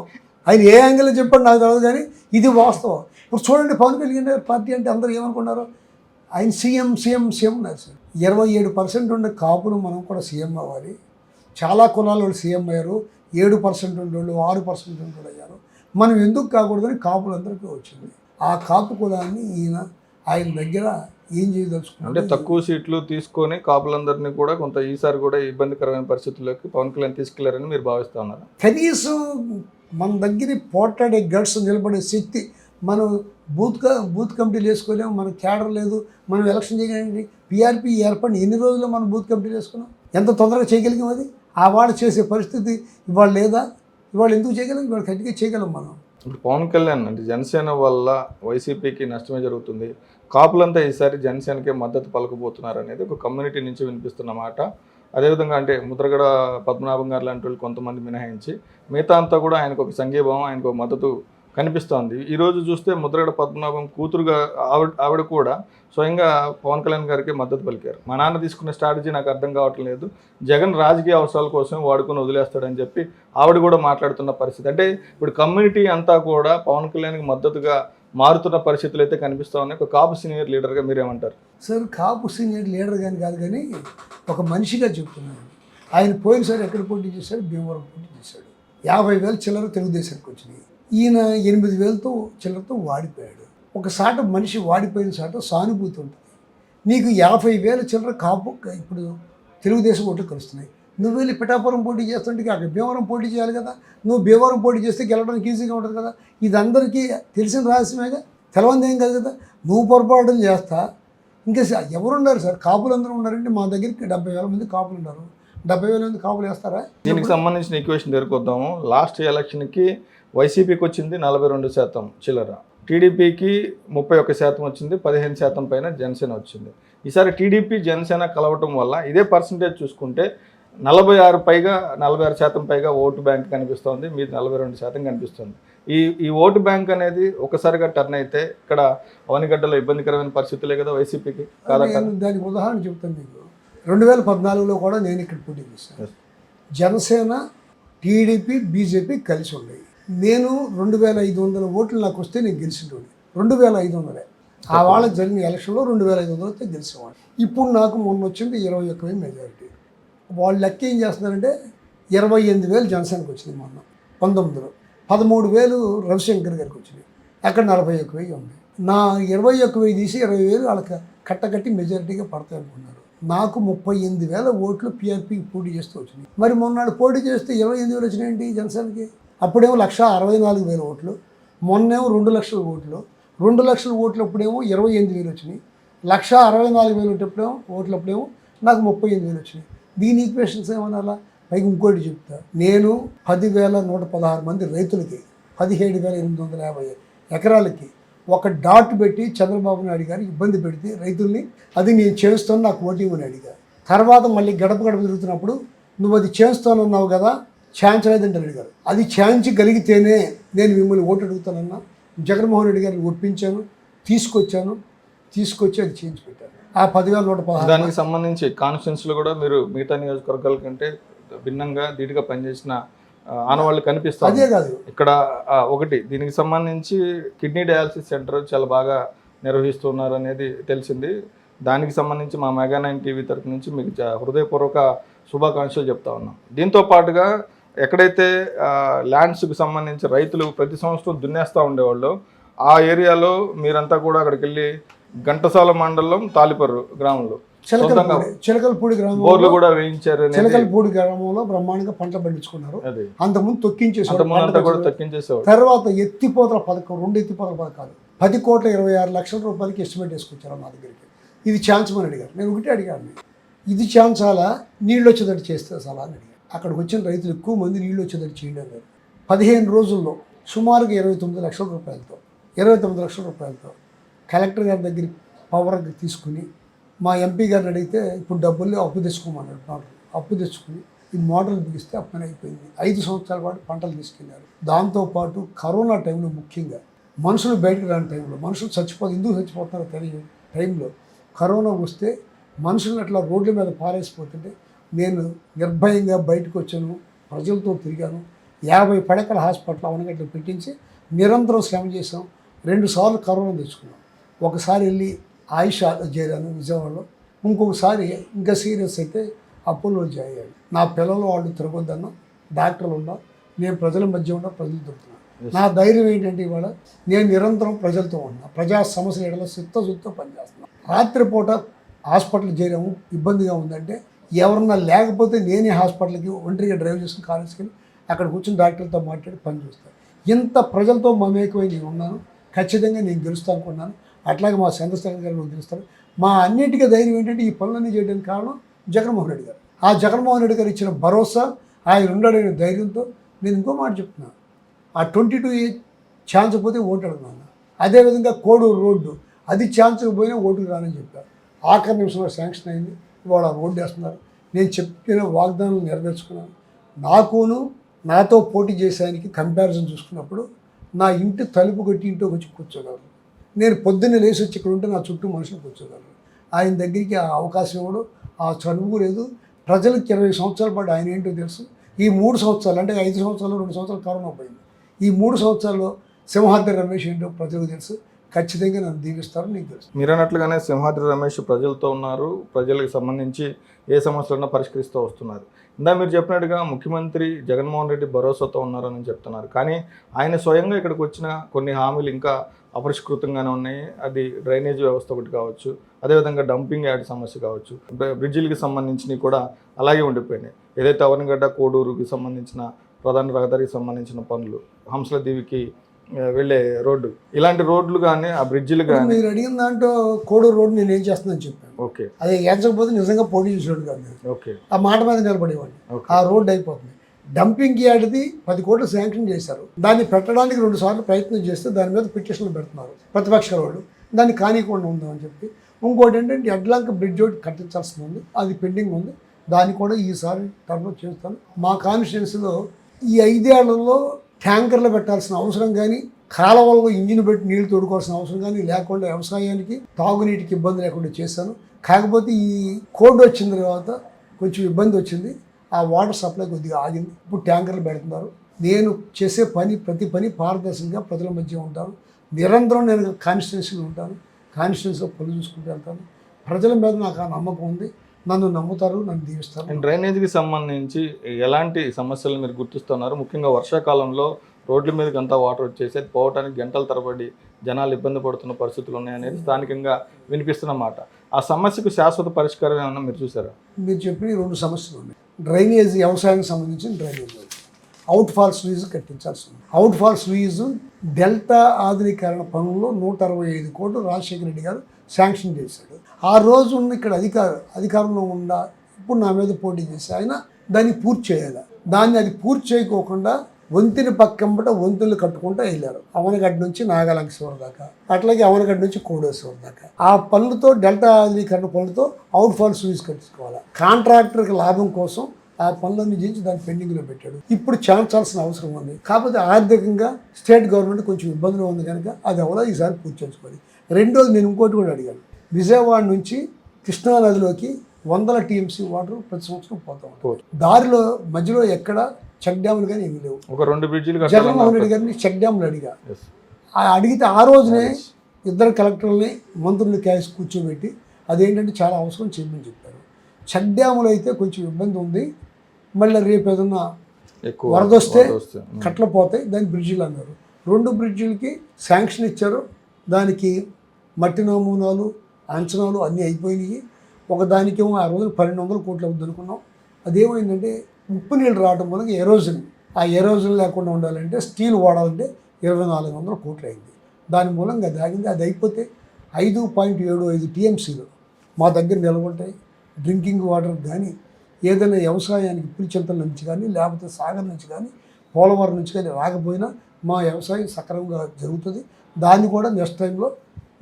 ఆయన ఏ యాంగిల్ చెప్పాడు నాకు తెలియదు కానీ ఇది వాస్తవం. ఇప్పుడు చూడండి పవన్ కళ్యాణ్ గారి పార్టీ అంటే అందరూ ఏమనుకున్నారు? ఆయన సీఎం సీఎం సీఎం ఉన్నారు సార్. ఇరవై ఏడు పర్సెంట్ ఉండే కాపులు మనం కూడా సీఎం అవ్వాలి. చాలా కులాల వాళ్ళు సీఎం అయ్యారు. ఏడు పర్సెంట్ ఉండేవాళ్ళు ఆరు పర్సెంట్ ఉండేవాళ్ళు అయ్యారు. మనం ఎందుకు కాకూడదని కాపులందరికీ వచ్చింది. ఆ కాపు కులాన్ని ఈయన ఆయన దగ్గర ఏం అంటే చేయదలుచుకున్నాడు తక్కువ సీట్లు తీసుకొని కాపులందరినీ కూడా కొంత ఈసారి కూడా ఇబ్బందికరమైన పరిస్థితుల్లోకి పవన్ కళ్యాణ్ తీసుకెళ్ళారని మీరు భావిస్తా ఉన్నారు? కనీసం మన దగ్గర పోట్లాడే గట్స్ నిలబడే శక్తి మనం బూత్ బూత్ కమిటీలు వేసుకోలేము మన క్యాడర్ లేదు మనం ఎలక్షన్ చేయగలండి పీఆర్పీ ఏర్పడిన ఎన్ని రోజుల్లో మనం బూత్ కమిటీలు వేసుకున్నాం? ఎంత తొందరగా చేయగలిగాం అది? ఆ వాడు చేసే పరిస్థితి ఇవాళ లేదా? ఇవాళ ఎందుకు చేయగలం? ఇవాళ గట్టిగా చేయగలం మనం. ఇప్పుడు పవన్ కళ్యాణ్ అంటే జనసేన వల్ల వైసీపీకి నష్టమే జరుగుతుంది. కాపులంతా ఈసారి జనసేనకే మద్దతు పలకబోతున్నారు అనేది ఒక కమ్యూనిటీ నుంచి వినిపిస్తున్న మాట. అదేవిధంగా అంటే ముద్రగడ పద్మనాభం గారు లాంటి వాళ్ళు కొంతమంది మినహాయించి మిగతా అంతా కూడా ఆయనకు ఒక సంఘీభావం ఆయనకు ఒక మద్దతు కనిపిస్తోంది. ఈ రోజు చూస్తే ముద్రగడ పద్మనాభం కూతురుగా ఆవిడ ఆవిడ కూడా స్వయంగా పవన్ కళ్యాణ్ గారికి మద్దతు పలికారు. మా నాన్న తీసుకున్న స్ట్రాటజీ నాకు అర్థం కావట్లేదు జగన్ రాజకీయ అవసరాల కోసం వాడుకొని వదిలేస్తాడని చెప్పి ఆవిడ కూడా మాట్లాడుతున్న పరిస్థితి. అంటే ఇప్పుడు కమ్యూనిటీ అంతా కూడా పవన్ కళ్యాణ్కి మద్దతుగా మారుతున్న పరిస్థితులు అయితే కనిపిస్తూ ఉన్నాయి. ఒక కాపు సీనియర్ లీడర్గా మీరేమంటారు? సార్ కాపు సీనియర్ లీడర్ కానీ కాదు కానీ ఒక మనిషిగా చెప్తున్నాను. ఆయన పోయినసారి ఎక్కడ పోటీ చేశాడు? భీమవరం పోటీ చేశాడు. యాభై వేలు చిల్లర తెలుగుదేశానికి వచ్చినాయి. ఈయన ఎనిమిది వేలతో చిల్లరతో వాడిపోయాడు. ఒక సాట మనిషి వాడిపోయిన సాట సానుభూతి ఉంటుంది. నీకు యాభై వేల చిల్లర కాపు ఇప్పుడు తెలుగుదేశం ఓట్లు కలుస్తున్నాయి. నువ్వు వెళ్ళి పిఠాపురం పోటీ చేస్తుంటే అక్కడ భీమవరం పోటీ చేయాలి కదా. నువ్వు భీమవరం పోటీ చేస్తే గెలవడానికి ఈజీగా ఉంటుంది కదా. ఇది అందరికీ తెలిసిన రహస్యమేగా? తెలవంది ఏం కాదు కదా. నువ్వు పొరపాటులు చేస్తా. ఇంకా ఎవరున్నారు సార్? కాపులు అందరూ ఉన్నారంటే మా దగ్గరికి డెబ్బై వేల మంది కాపులు ఉన్నారు. డెబ్బై వేల మంది కాపులు వేస్తారా? దీనికి సంబంధించిన ఈక్వేషన్ దగ్గరకొద్దాము లాస్ట్ ఎలక్షన్కి వైసీపీకి వచ్చింది నలభై రెండు శాతం చిల్లర. టీడీపీకి ముప్పై ఒక్క శాతం వచ్చింది పదిహేను శాతం పైన జనసేన వచ్చింది. ఈసారి టీడీపీ జనసేన కలవటం వల్ల ఇదే పర్సంటేజ్ చూసుకుంటే నలభై ఆరు పైగా నలభై ఆరు శాతం పైగా ఓటు బ్యాంక్ కనిపిస్తోంది మీది నలభై రెండు శాతం కనిపిస్తుంది. ఈ ఈ ఓటు బ్యాంక్ అనేది ఒకసారిగా టర్న్ అయితే ఇక్కడ అవనిగడ్డలో ఇబ్బందికరమైన పరిస్థితులే కదా వైసీపీకి కాదా దానికి ఉదాహరణ చెప్తాను మీకు. రెండు వేల పద్నాలుగులో కూడా నేను ఇక్కడ పోటీ చేశాను. జనసేన టీడీపీ బీజేపీ కలిసి ఉన్నాయి. నేను రెండు వేల ఐదు వందల ఓట్లు నాకు వస్తే నేను గెలిచినోడి రెండు వేల ఐదు వందలే. ఆ వాళ్ళ జరిగిన ఎలక్షన్లో రెండు వేల ఐదు వందలు వస్తే గెలిచేవాడు ఇప్పుడు నాకు మొన్న వచ్చింది ఇరవై ఒక్క వేలు మెజారిటీ వాళ్ళు లెక్క ఏం చేస్తున్నారంటే ఇరవై ఎనిమిది వేలు జనసేనకి వచ్చింది మొన్న పంతొమ్మిదిలో. పదమూడు వేలు రవిశంకర్ గారికి వచ్చినాయి అక్కడ నలభై ఒక్క వెయ్యి ఉంది. నా ఇరవై ఒక్క వెయ్యి తీసి ఇరవై వేలు వాళ్ళకి కట్టకట్టి మెజారిటీగా పడతాయి అనుకున్నారు. నాకు ముప్పై ఎనిమిది వేల ఓట్లు పీఆర్పీకి పోటీ చేస్తూ వచ్చినాయి మరి మొన్నాడు పోటీ చేస్తే ఇరవై ఎనిమిది వేలు వచ్చినాయండి జనసేనకి? అప్పుడేమో లక్ష అరవై నాలుగు వేల ఓట్లు మొన్నేమో రెండు లక్షల ఓట్లు రెండు లక్షల ఓట్లు అప్పుడేమో ఇరవై ఎనిమిది వేలు వచ్చినాయి. లక్ష అరవై నాలుగు వేలు ఓటప్పుడేమో ఓట్లు అప్పుడేమో నాకు ముప్పై ఎనిమిది వేలు వచ్చినాయి. దీని ఈక్వేషన్స్ ఏమనాలా పైకి ఇంకోటి చెప్తా. నేను పదివేల నూట పదహారు మంది రైతులకి పదిహేడు వేల ఎనిమిది వందల యాభై ఎకరాలకి ఒక డాట్ పెట్టి చంద్రబాబు నాయుడు గారు ఇబ్బంది పెడితే రైతుల్ని అది నేను చేస్తాను నాకు ఓటింగ్ అని అడిగా. తర్వాత మళ్ళీ గడప గడప తిరుగుతున్నప్పుడు నువ్వు అది చేస్తానన్నావు కదా ఛాన్స్ లేదంటే అడిగారు. అది ఛాన్స్ కలిగితేనే నేను మిమ్మల్ని ఓటు అడుగుతానన్నా. జగన్మోహన్ రెడ్డి గారిని ఒప్పించాను తీసుకొచ్చాను తీసుకొచ్చి అది చేయించి పెట్టాను ఆ పదివేల నూట పదహారు దానికి సంబంధించి కాన్స్టిట్యున్సీలో కూడా మీరు మిగతా నియోజకవర్గాల కంటే భిన్నంగా ధీటుగా పనిచేసిన ఆనవాళ్ళు కనిపిస్తారు. అదే కాదు. ఇక్కడ ఒకటి దీనికి సంబంధించి కిడ్నీ డయాలసిస్ సెంటర్ చాలా బాగా నిర్వహిస్తున్నారు అనేది తెలిసింది. దానికి సంబంధించి మా మెగా నైన్ టీవీ తరపు నుంచి మీకు హృదయపూర్వక శుభాకాంక్షలు చెప్తా ఉన్నాం. దీంతో పాటుగా ఎక్కడైతే ల్యాండ్స్కి సంబంధించి రైతులు ప్రతి సంవత్సరం దున్నేస్తూ ఉండేవాళ్ళు ఆ ఏరియాలో మీరంతా కూడా అక్కడికి వెళ్ళి ఘంటసాల మండలం తాలిపర్రు గ్రామంలో. చిలకలపూడి గ్రామంలో బోర్లు కూడా వేయించారు చిలకలపూడి గ్రామంలో బ్రహ్మాండంగా పంటలు పండించుకున్నారు. అంతకుముందు తొక్కించేసారు తర్వాత ఎత్తిపోతల పథకం రెండు ఎత్తిపోతల పథకాలు. పది కోట్ల ఇరవై ఆరు లక్షల రూపాయలకి ఎస్టిమేట్ వేసుకొచ్చారు మా దగ్గరికి. ఇది ఛాన్స్ అని అడిగారు. నేను ఒకటే అడిగాను. ఇది ఛాన్స్ అలా నీళ్ళు వచ్చేటట్టు చేస్తే అసలు అని అడిగాను అక్కడికి వచ్చిన రైతులు ఎక్కువ మంది నీళ్ళు వచ్చేటట్టు చేయండి అన్నారు పదిహేను రోజుల్లో సుమారుగా ఇరవై తొమ్మిది లక్షల రూపాయలతో ఇరవై తొమ్మిది లక్షల రూపాయలతో కలెక్టర్ గారి దగ్గర పవర్ తీసుకుని మా ఎంపీ గారిని అడిగితే ఇప్పుడు డబ్బులు అప్పు తెచ్చుకోమన్నాడు మోటార్ అప్పు తెచ్చుకుని ఈ మోడల్ బిగిస్తే అప్పని అయిపోయింది. ఐదు సంవత్సరాల పాటు పంటలు తీసుకెళ్ళారు. దాంతోపాటు కరోనా టైంలో ముఖ్యంగా మనుషులు బయటకు రాని టైంలో మనుషులు చచ్చిపోతే ఎందుకు చచ్చిపోతున్నారో తెలియదు టైంలో కరోనా వస్తే మనుషులను అట్లా రోడ్ల మీద పారేసిపోతుంటే నేను నిర్భయంగా బయటకు వచ్చాను ప్రజలతో తిరిగాను. యాభై పడకల హాస్పిటల్ అవనగట్లు పెట్టించి నిరంతరం శ్రమ చేసాం రెండు సార్లు కరోనా తెచ్చుకున్నాం. ఒకసారి వెళ్ళి ఆయుష్ చేరాను విజయవాడలో. ఇంకొకసారి ఇంకా సీరియస్ అయితే అపోలో అయ్యాను నా పిల్లలు వాళ్ళు తిరగొద్దన్నా డాక్టర్లు ఉన్నా నేను ప్రజల మధ్య ఉన్నా ప్రజలు దొరుకుతున్నాను నా ధైర్యం ఏంటంటే ఇవాళ నేను నిరంతరం ప్రజలతో ఉన్నా. ప్రజా సమస్యల ఎడలో చిత్తశుద్ధితో పనిచేస్తున్నాను రాత్రిపూట హాస్పిటల్ చేరాము. ఇబ్బందిగా ఉందంటే ఎవరన్నా లేకపోతే నేనే హాస్పిటల్కి ఒంటరిగా డ్రైవ్ చేసుకుని కాలేజ్కి వెళ్ళి అక్కడ కూర్చొని డాక్టర్తో మాట్లాడి పని చూస్తాను ఇంత ప్రజలతో మమేకమై నేను ఉన్నాను. ఖచ్చితంగా నేను గెలుస్తాను అనుకున్నాను. అట్లాగే మా చంద్రశేఖర్ గారు గెలుస్తారు. మా అన్నిటికీ ధైర్యం ఏంటంటే ఈ పనులన్నీ చేయడానికి కారణం జగన్మోహన్ రెడ్డి గారు. ఆ జగన్మోహన్ రెడ్డి గారు ఇచ్చిన భరోసా ఆయన ఉండడనే ధైర్యంతో నేను ఇంకో మాట చెప్తున్నాను ఆ ట్వంటీ టూ ఛాన్స్ పోతే ఓటు అడుగున్నాను అదేవిధంగా కోడూరు రోడ్డు అది ఛాన్స్ పోయినా ఓటుకు రానని చెప్పారు. ఆఖరి నిమిషంలో శాంక్షన్ అయింది. ఇవాళ ఆ రోడ్డు వేస్తున్నారు నేను చెప్పిన వాగ్దానం నెరవేర్చుకున్నాను. నాకును నాతో పోటీ చేసానికి కంపారిజన్ చూసుకున్నప్పుడు నా ఇంటి తలుపు కొట్టి ఇంటో వచ్చి కూర్చోగలరు నేను పొద్దున్నే లేచి వచ్చి ఇక్కడ ఉంటే నా చుట్టూ మనుషులు కూర్చోగలరు ఆయన దగ్గరికి ఆ అవకాశం ఇవ్వడం ఆ చదువు లేదు. ప్రజలకు ఇరవై సంవత్సరాల పాటు ఆయన ఏంటో తెలుసు. ఈ మూడు సంవత్సరాలు అంటే ఐదు సంవత్సరాలు రెండు సంవత్సరాలు కరోనా పోయింది ఈ మూడు సంవత్సరాల్లో సింహాద్రి రమేష్ ఏంటో ప్రజలకు తెలుసు. ఖచ్చితంగా నన్ను దీవిస్తారని నీకు తెలుసు. మీరు అన్నట్లుగానే సింహాద్రి రమేష్ ప్రజలతో ఉన్నారు. ప్రజలకు సంబంధించి ఏ సమస్యలను పరిష్కరిస్తూ వస్తున్నారు. ఇందా మీరు చెప్పినట్టుగా ముఖ్యమంత్రి జగన్మోహన్ రెడ్డి భరోసాతో ఉన్నారని చెప్తున్నారు. కానీ ఆయన స్వయంగా ఇక్కడికి వచ్చిన కొన్ని హామీలు ఇంకా అపరిష్కృతంగానే ఉన్నాయి. అది డ్రైనేజ్ వ్యవస్థ ఒకటి కావచ్చు అదేవిధంగా డంపింగ్ యార్డ్ సమస్య కావచ్చు బ్రి- బ్రిడ్జిలకి సంబంధించినవి కూడా అలాగే ఉండిపోయినాయి. ఏదైతే అవనగడ్డ కోడూరుకి సంబంధించిన ప్రధాన రహదారికి సంబంధించిన పనులు హంసల దీవికి వెళ్ళే రోడ్డు. ఇలాంటి రోడ్లు కానీ ఆ బ్రిడ్జిలు కానీ మీరు అడిగిన దాంట్లో కోడూరు రోడ్డు నేను ఏం చేస్తున్నాను చెప్పాను. ఓకే. అది ఎంచకపోతే నిజంగా పోటీ చేసేవాడు కాదు. ఓకే. ఆ మాట మీద నిలబడేవాడిని. ఆ రోడ్డు అయిపోతుంది. డంపింగ్ యార్డ్ది పది కోట్లు శాంక్షన్ చేశారు. దాన్ని పెట్టడానికి రెండు సార్లు ప్రయత్నం చేస్తే దాని మీద పిటిషన్లు పెడుతున్నారు ప్రతిపక్షాల వాళ్ళు. దాన్ని కానీయకుండా ఉందామని చెప్పి. ఇంకోటి ఏంటంటే ఎడ్లాంక బ్రిడ్జ్ ఒకటి కట్టించాల్సి ఉంది. అది పెండింగ్ ఉంది. దాన్ని కూడా ఈసారి టర్లో చేస్తాను. మా కాన్స్టిట్యున్సీలో ఈ ఐదేళ్ళలో ట్యాంకర్లు పెట్టాల్సిన అవసరం కానీ కాలువల్లో ఇంజిన్ పెట్టి నీళ్ళు తోడుకోవాల్సిన అవసరం కానీ లేకుండా వ్యవసాయానికి తాగునీటికి ఇబ్బంది లేకుండా చేశాను. కాకపోతే ఈ కోడ్ వచ్చిన తర్వాత కొంచెం ఇబ్బంది వచ్చింది. ఆ వాటర్ సప్లై కొద్దిగా ఆగింది. ఇప్పుడు ట్యాంకర్లు పెడుతున్నారు. నేను చేసే పని ప్రతి పని పారదర్శకంగా ప్రజల మధ్య ఉంటాను. నిరంతరం నేను కాన్స్టిట్యున్సీలో ఉంటాను. కాన్స్టిట్యూన్స్లో పనులు చూసుకుంటూ వెళ్తాను. ప్రజల మీద నాకు ఆ నమ్మకం ఉంది. నన్ను నమ్ముతారు నన్ను దీవిస్తారు. డ్రైనేజీకి సంబంధించి ఎలాంటి సమస్యలు మీరు గుర్తిస్తున్నారు? ముఖ్యంగా వర్షాకాలంలో రోడ్ల మీదకి అంతా వాటర్ వచ్చేసి అది పోవడానికి గంటల తరబడి జనాలు ఇబ్బంది పడుతున్న పరిస్థితులు ఉన్నాయనేది స్థానికంగా వినిపిస్తున్న మాట. ఆ సమస్యకు శాశ్వత పరిష్కారం ఏమన్నా మీరు చూసారా మీరు చెప్పిన రెండు సమస్యలు ఉన్నాయి. డ్రైనేజ్ వ్యవసాయానికి సంబంధించిన డ్రైనేజ్. అవుట్ ఫాల్స్ లీజ్ కట్టించాల్సి ఉంది. అవుట్ ఫాల్స్ లీజ్ డెల్టా ఆధునీకరణ పనుల్లో నూట అరవై ఐదు కోట్లు రాజశేఖర రెడ్డి గారు శాంక్షన్ చేశాడు. ఆ రోజు ఉన్న ఇక్కడ అధికార అధికారంలో ఉన్న ఇప్పుడు నా మీద పోటీ చేసి ఆయన దాన్ని పూర్తి చేయాలి. దాన్ని అది పూర్తి చేయకోకుండా వంతిని పక్కంబట వంతులు కట్టుకుంటూ వెళ్ళారు. అవనగడ్డ నుంచి నాగాలంకేశ్వర దాకా అట్లాగే అవనగడ్డ నుంచి కోడేశ్వర దాకా. ఆ పనులతో డెల్టా ఆధునీకరణ పనులతో అవుట్ ఫాల్ సూయిస్ కట్టించుకోవాలి. కాంట్రాక్టర్కి లాభం కోసం ఆ పనులన్నీ చేసి దాన్ని పెండింగ్లో పెట్టాడు. ఇప్పుడు చేర్చాల్సిన అవసరం ఉంది. కాకపోతే ఆర్థికంగా స్టేట్ గవర్నమెంట్ కొంచెం ఇబ్బందులు ఉంది కనుక అది ఎవరో ఈసారి పూర్తి చేసుకోవాలి రెండోది నేను ఇంకోటి కూడా అడిగాను. విజయవాడ నుంచి కృష్ణా నదిలోకి వందల టీఎంసీ వాటర్ ప్రతి సంవత్సరం పోతా దారిలో మధ్యలో ఎక్కడ చెక్ డ్యాములు కానీ ఏమీ లేవు. ఒక రెండు బ్రిడ్జిలు జగన్మోహన్ రెడ్డి గారిని చెక్ డ్యాములు అడిగా. అడిగితే ఆ రోజునే ఇద్దరు కలెక్టర్లని మంత్రుల్ని క్యాష్ కూర్చోబెట్టి అదేంటంటే చాలా అవసరం చేయమని చెప్పారు. చెక్ డ్యాములు అయితే కొంచెం ఇబ్బంది ఉంది. మళ్ళీ రేపు ఏదన్నా ఎక్కువ వరద వస్తే వరద వస్తే. ఉమ్. కట్టలు పోతాయి దాని బ్రిడ్జిలు అన్నారు. రెండు బ్రిడ్జిలకి శాంక్షన్ ఇచ్చారు. దానికి మట్టి నమూనాలు అంచనాలు అన్నీ అయిపోయినాయి. ఒకదానికేమో ఆ రోజున పన్నెండు వందల కోట్లు అవుతుంది అనుకున్నాం. అదేమైందంటే ఉప్పు నీళ్ళు రావడం వల్ల ఎరోజన్ ఆ ఎరోజన్ లేకుండా ఉండాలంటే స్టీల్ వాడాలంటే ఇరవై నాలుగు వందల కోట్లు అయింది. దాని మూలంగా దాగింది. అది అయిపోతే ఐదు పాయింట్ ఏడు ఐదు టీఎంసీలు మా దగ్గర నిలబడ్డాయి. డ్రింకింగ్ వాటర్ కానీ ఏదైనా వ్యవసాయానికి పులిచింతల నుంచి కానీ లేకపోతే సాగర్ నుంచి కానీ పోలవరం నుంచి కానీ రాకపోయినా మా వ్యవసాయం సక్రమంగా జరుగుతుంది. దాన్ని కూడా నెక్స్ట్ టైంలో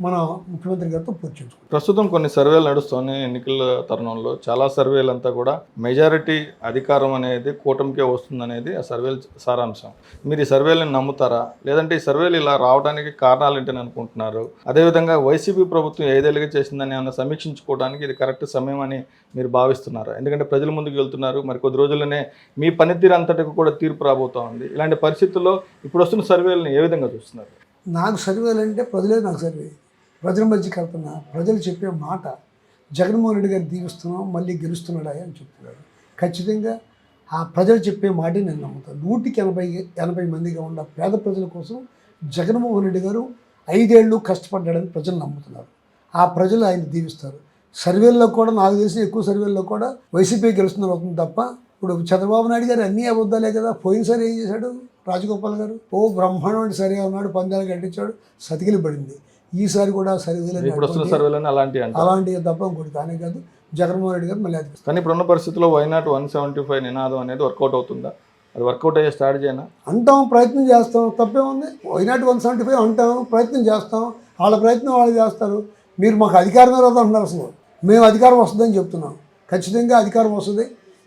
మన ముఖ్యమంత్రి గారితో పూర్తించుకుంటాం ప్రస్తుతం కొన్ని సర్వేలు నడుస్తున్నాయి ఎన్నికల తరుణంలో చాలా సర్వేలు అంతా కూడా మెజారిటీ అధికారం అనేది కూటమికే వస్తుందనేది ఆ సర్వేల సారాంశం. మీరు ఈ సర్వేలను నమ్ముతారా? లేదంటే ఈ సర్వేలు ఇలా రావడానికి కారణాలు ఏంటని అనుకుంటున్నారు? అదేవిధంగా వైసీపీ ప్రభుత్వం ఏదేళ్ళగా చేసిందని ఏమన్నా సమీక్షించుకోవడానికి ఇది కరెక్ట్ సమయం అని మీరు భావిస్తున్నారా? ఎందుకంటే ప్రజల ముందుకు వెళ్తున్నారు. మరి కొద్ది రోజుల్లోనే మీ పనితీరు అంతటికి కూడా తీర్పు రాబోతా ఉంది. ఇలాంటి పరిస్థితుల్లో ఇప్పుడు వస్తున్న సర్వేలను ఏ విధంగా చూస్తున్నారు? నాకు సర్వేలు అంటే ప్రజలే నాకు సర్వే. ప్రజల మధ్య కల్పన ప్రజలు చెప్పే మాట జగన్మోహన్ రెడ్డి గారు దీవిస్తున్నాం మళ్ళీ గెలుస్తున్నాడా అని చెప్తున్నాడు ఖచ్చితంగా ఆ ప్రజలు చెప్పే మాటే నేను నమ్ముతాను. నూటికి ఎనభై ఎనభై మందిగా ఉన్న పేద ప్రజల కోసం జగన్మోహన్ రెడ్డి గారు ఐదేళ్ళు కష్టపడ్డాడని ప్రజలు నమ్ముతున్నారు. ఆ ప్రజలు ఆయన దీవిస్తారు. సర్వేల్లో కూడా నాకు తెలిసి ఎక్కువ సర్వేల్లో కూడా వైసీపీ గెలుస్తున్నారు అవుతుంది తప్ప ఇప్పుడు చంద్రబాబు నాయుడు గారు అన్నీ అబద్ధాలే కదా. పోయినసారి ఏం చేశాడు రాజగోపాల్ గారు? ఓ బ్రహ్మాండం సరే ఉన్నాడు పందాలు గట్టించాడు సతికిలి పడింది ఈసారి కూడా సరిగా ఇప్పుడు వస్తున్న సర్వేలను అంటారు. అలాంటివి తప్ప ఇంకోటి కానే కాదు. జగన్మోహన్ రెడ్డి గారు మళ్ళీ అది కానీ ఇప్పుడున్న పరిస్థితుల్లో వైనాట్ వన్ సెవెంటీ ఫైవ్ నినాదం అనేది వర్కౌట్ అవుతుందా? అది వర్కౌట్ అయ్యే స్టార్ట్ చేయనా అంటాం ప్రయత్నం చేస్తాం తప్పే ఉంది. వైనాట్ వన్ సెవెంటీ ఫైవ్ అంటాం ప్రయత్నం చేస్తాం. వాళ్ళ ప్రయత్నం వాళ్ళు చేస్తారు. మీరు మాకు అధికారం రాదు అంటున్నారు అసలు? మేము అధికారం వస్తుందని చెప్తున్నాం. ఖచ్చితంగా అధికారం వస్తుంది.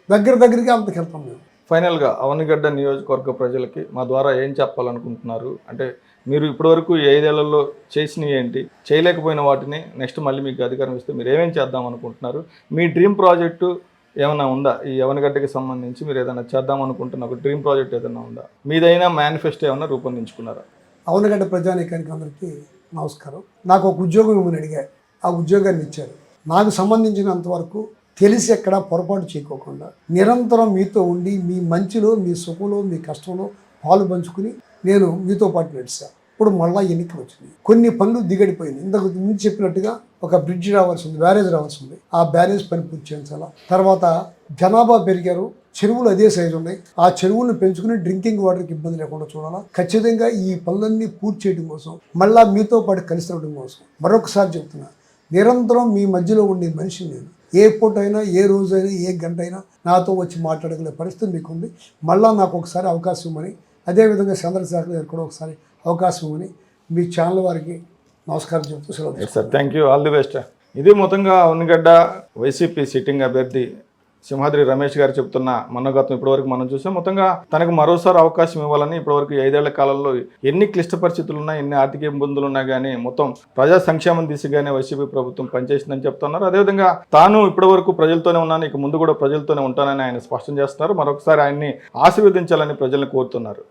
దగ్గర దగ్గరికి అంతకు వెళ్తాం మేము. ఫైనల్గా అవనిగడ్డ నియోజకవర్గ ప్రజలకి మా ద్వారా ఏం చెప్పాలనుకుంటున్నారు? అంటే మీరు ఇప్పటివరకు ఐదేళ్ళలో చేసినవి ఏంటి? చేయలేకపోయిన వాటిని నెక్స్ట్ మళ్ళీ మీకు అధికారం ఇస్తే మీరు ఏమేమి చేద్దాం అనుకుంటున్నారు? మీ డ్రీమ్ ప్రాజెక్టు ఏమైనా ఉందా? ఈ యవనగడ్డకి సంబంధించి మీరు ఏదైనా చేద్దాం అనుకుంటున్న ఒక డ్రీమ్ ప్రాజెక్ట్ ఏదైనా ఉందా? మీదైనా మేనిఫెస్టో ఏమైనా రూపొందించుకున్నారా? అవనగడ్డ ప్రజానీకానికి అందరికీ నమస్కారం. నాకు ఒక ఉద్యోగం ఇవ్వమని అడిగారు. ఆ ఉద్యోగాన్ని ఇచ్చారు. నాకు సంబంధించినంత వరకు తెలిసి ఎక్కడ పొరపాటు చేయకోకుండా నిరంతరం మీతో ఉండి మీ మంచిలో మీ సుఖంలో మీ కష్టంలో పాలు పంచుకుని నేను మీతో పాటు నడిచాను ఇప్పుడు మళ్ళీ ఎన్నికలు వచ్చినాయి కొన్ని పనులు దిగడిపోయినాయి. ఇంతకు ముందు చెప్పినట్టుగా ఒక బ్రిడ్జ్ రావాల్సి ఉంది బ్యారేజ్ రావాల్సి ఉంది ఆ బ్యారేజ్ పని పూర్తి చేయించాలా తర్వాత జనాభా పెరిగారు. చెరువులు అదే సైజు ఉన్నాయి. ఆ చెరువులను పెంచుకుని డ్రింకింగ్ వాటర్కి ఇబ్బంది లేకుండా చూడాలా. ఖచ్చితంగా ఈ పనులన్నీ పూర్తి చేయడం కోసం మళ్ళా మీతో పాటు కలిసి రావడం కోసం మరొకసారి చెప్తున్నా. నిరంతరం మీ మధ్యలో ఉండే మనిషి నేను. ఏ పూటైనా ఏ రోజైనా ఏ గంట అయినా నాతో వచ్చి మాట్లాడగలే పరిస్థితి మీకు ఉంది మళ్ళా నాకు ఒకసారి అవకాశం ఇవ్వమని అదేవిధంగా చంద్రశేఖర్ గారు కూడా ఒకసారి అవకాశం ఇవ్వమని మీ ఛానల్ వారికి నమస్కారం చెప్తూ సెలవు sir thank you all the best ఇది మొత్తంగా అవనిగడ్డ వైసీపీ సిట్టింగ్ అభ్యర్థి సింహాద్రి రమేష్ గారు చెప్తున్న మనోగతం ఇప్పటివరకు మనం చూసాం. మొత్తంగా తనకు మరోసారి అవకాశం ఇవ్వాలని ఇప్పటివరకు ఐదేళ్ళ కాలంలో ఎన్ని క్లిష్ట పరిస్థితులు ఉన్నా ఎన్ని ఆర్థిక ఇబ్బందులు ఉన్నా కానీ మొత్తం ప్రజా సంక్షేమం దిశగానే వైసీపీ ప్రభుత్వం పనిచేసిందని చెప్తున్నారు. అదేవిధంగా తాను ఇప్పటివరకు ప్రజలతోనే ఉన్నాను ఇక ముందు కూడా ప్రజలతోనే ఉంటానని ఆయన స్పష్టం చేస్తున్నారు. మరొకసారి ఆయన్ని ఆశీర్వదించాలని ప్రజలను కోరుతున్నారు.